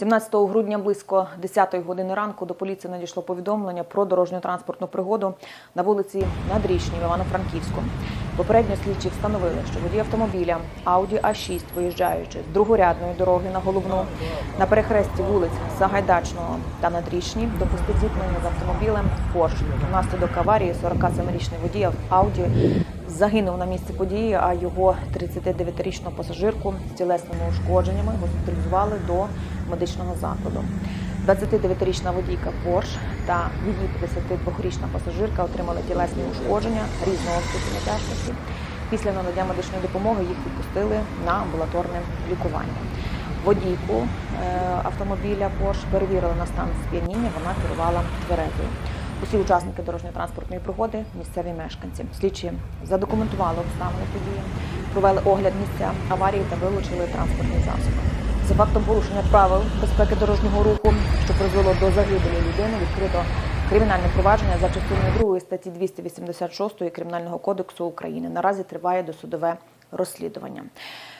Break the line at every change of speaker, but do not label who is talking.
17 грудня близько 10 години ранку до поліції надійшло повідомлення про дорожньо-транспортну пригоду на вулиці Надрічній в Івано-Франківську. Попередньо слідчі встановили, що водій автомобіля Audi A6, виїжджаючи з другорядної дороги на головну на перехресті вулиць Сагайдачного та Надрічні, допустив зіткнення з автомобілем Porsche. Внаслідок аварії 47-річний водій Audi загинув на місці події, а його 39-річну пасажирку з тілесними ушкодженнями госпіталізували до медичного закладу. 29-річна водійка Порш та її 52-річна пасажирка отримали тілесні ушкодження різного ступеня тяжкості. Після надання медичної допомоги їх відпустили на амбулаторне лікування. Водійку е, автомобіля Порш перевірили на стан сп'яніння. Вона керувала тверезою. Усі учасники дорожньо-транспортної пригоди місцеві мешканці. Слідчі задокументували обставини події, провели огляд місця аварії та вилучили транспортний засіб. За фактом порушення правил безпеки дорожнього руху, що призвело до загибелі людини, відкрито кримінальне провадження за частиною 2 статті 286 Кримінального кодексу України. Наразі триває досудове розслідування.